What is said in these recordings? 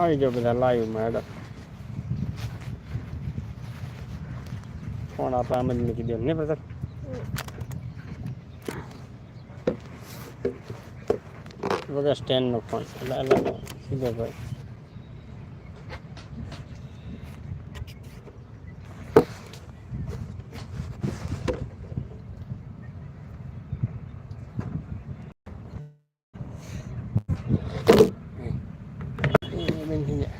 આવી જાઓ બધા લાઈવમાં હેડો ફોન આપણે આમ જ મૂકી દે નહીં પ્રતાપ વગર સ્ટેન્ડનો ફોન એટલે સીધો ભાઈ એ બંધ થઈ જાય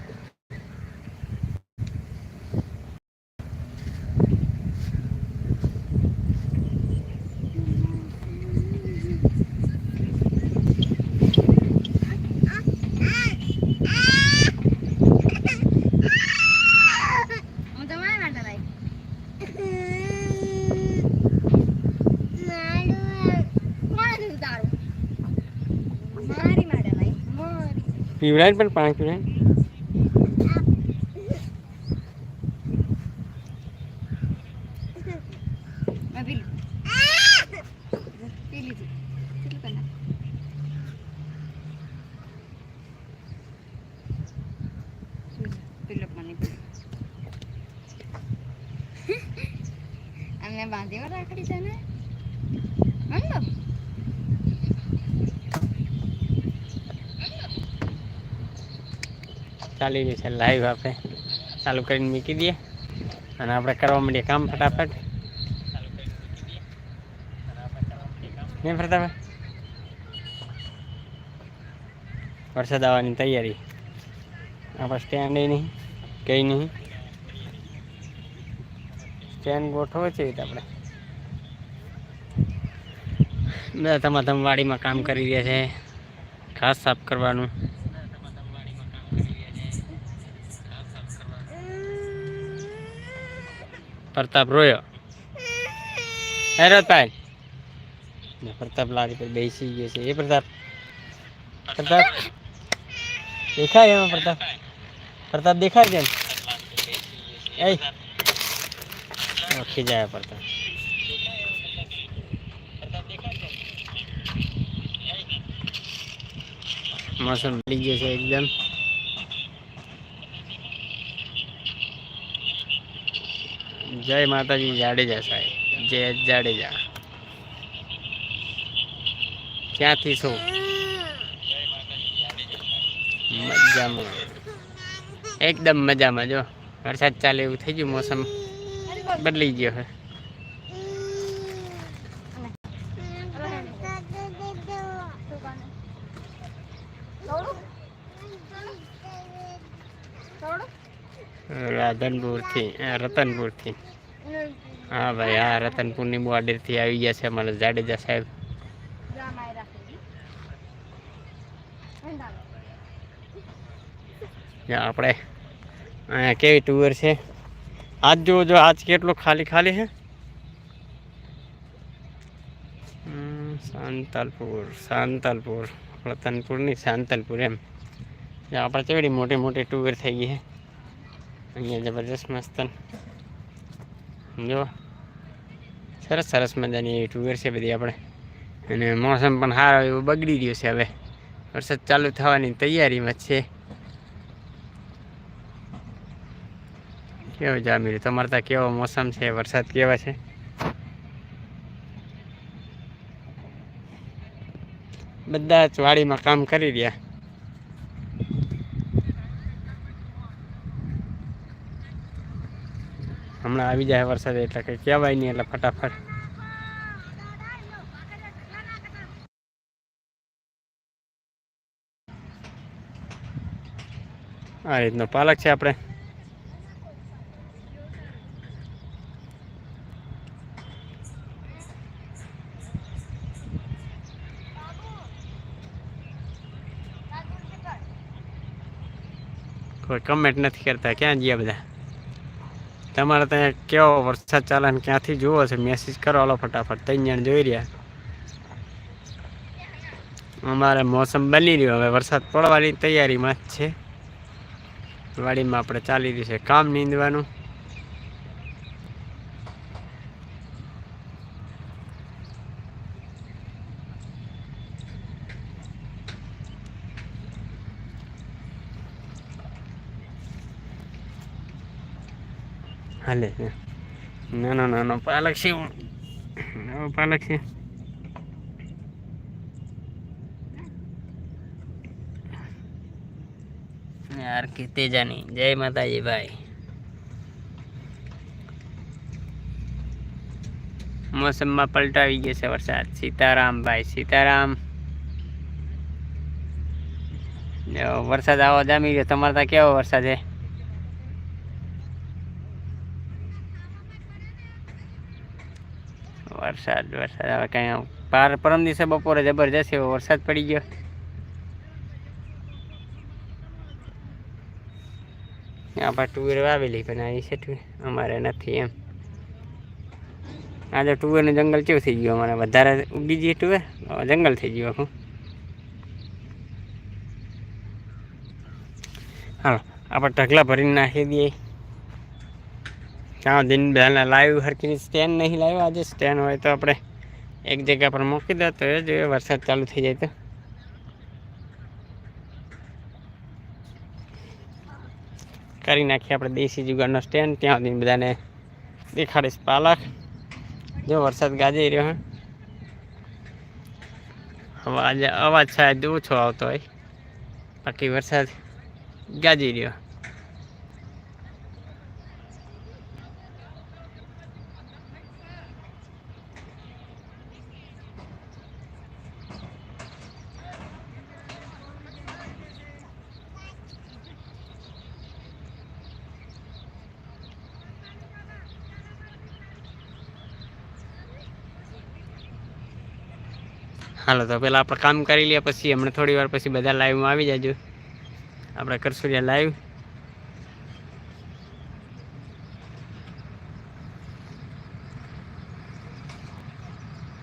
હું તમારા માટે લાવી કોણે કીધું તારું મારી માટે લાવી મારી પીવડાય ને પણ પાણી પીવડાય મેં પી લીધું પી લીધું કેટલું કરી નાખ. પી લો પાણી પીવડાય લો. અમને બાંધીમાં રાખડી છે ને? ચાલી રહી છે લાઈવ આપણે. ચાલુ કરીને મૂકી દઈએ. અને આપણે કરવા માંડીએ કામ ફટાફટ. નહીં ફરતા વરસાદ આવવાની તૈયારી. આપણે સ્ટેન્ડ નહીં, કંઈ નહીં. સ્ટેન્ડ ગોઠવો છે આપણે. બધા તમારા તમે વાડીમાં કામ કરી રહ્યા છે. ઘાસ સાફ કરવાનું. પ્રતાપ રોયો. હે રતભાઈ ને પ્રતાપ લારી પર બેસી ગયો છે. એ પ્રતાપ. પ્રતાપ. દેખાય એમાં પ્રતાપ? પ્રતાપ દેખાય છે? એ ઓળખી જાય પ્રતાપ. મોસમ મળી ગયો છે એકદમ. જય માતાજી જાડેજા સાહેબ જય જાડેજા ક્યાંથી શું મજામાં એકદમ મજામાં જો, વરસાદ ચાલે એવું થઈ ગયું, મોસમ બદલી ગયો છે રાધનપુરથી આ રતનપુરથી. હા ભાઈ હા રતનપુરની બોર્ડરથી આવી ગયા છે અમારા જાડેજા સાહેબ જ્યાં આપણે અહીંયા કેવી ટુર છે આજ જો જો આજ કેટલો ખાલી ખાલી છે હમ, સાંતલપુર સાંતલપુર રતનપુરની સાંતલપુર એમ જ્યાં આપણે કેવડી મોટી મોટી ટુર થઈ ગઈ છે અહીંયા જબરજસ્ત મસ્ત જો. સરસ સરસ મજાની એવી ટુર છે બધી આપણે. અને મોસમ પણ સારો એવો બગડી રહ્યો છે હવે. વરસાદ ચાલુ થવાની તૈયારીમાં છે. કેવો જામી રહ્યું તમારે ત્યાં કેવો મોસમ છે? વરસાદ કેવા છે? બધા જ વાડીમાં કામ કરી રહ્યા. હમણાં આવી જાય વરસાદ એટલે કંઈ કહેવાય નહીં એટલે ફટાફટ. આ રીતનો પાલક છે આપણે. કોઈ કમેન્ટ નથી કરતા. ક્યાં ગયા બધા? તમારે ત્યાં કેવો વરસાદ ચાલે ને ક્યાંથી જુઓ છે? મેસેજ કરો હાલો ફટાફટ. ત્રણ જણ જોઈ રહ્યા. અમારે મોસમ બની રહ્યો. હવે વરસાદ પડવાની તૈયારીમાં જ છે. વાડીમાં આપણે ચાલી રહ્યું છે. કામ નીંદવાનું. હાલે છે નાનો નાનો પાલક છે નવો પાલક છે યાર કે તેજાની જય માતાજી ભાઈ મોસમમાં પલટાવી ગયો છે વરસાદ સીતારામ ભાઈ સીતારામ જો વરસાદ આવો જામી ગયો તમારે ત્યાં કેવો વરસાદ છે વરસાદ વરસાદ. હવે કઈ પાર પરમ દિવસે બપોરે જબરજસ્ત એવો વરસાદ પડી ગયો. આપણે ટુવેર વાવેલી, પણ આવી છે ટુવેર અમારે નથી એમ. આજે ટુવેરનું જંગલ કેવું થઈ ગયું? અમારે વધારે ઉગી ગઈ ટુવેર જંગલ થઈ ગયું આખું. હાલો, આપણે ઢગલા ભરીને નાખી દઈએ. ત્યાં દિન પહેલાં લાવ્યું હરકી સ્ટેન્ડ નહીં લાવ્યો આજે સ્ટેન્ડ હોય તો આપણે એક જગ્યા પર મૂકી દો તો એ જોઈએ વરસાદ ચાલુ થઈ જાય તો કરી નાખીએ આપણે દેશી જુગારનો સ્ટેન્ડ ત્યાં સુધી બધાને દેખાડીશ પાલક જો વરસાદ ગાજી રહ્યો હે અવાજ અવાજ શાયદ ઓછો આવતો હોય બાકી વરસાદ ગાજી રહ્યો હાલો, તો પહેલાં આપણે કામ કરી લઈએ પછી, હમણાં થોડી વાર પછી બધા લાઈવમાં આવી જાજો. આપણે કરશું લાઈવ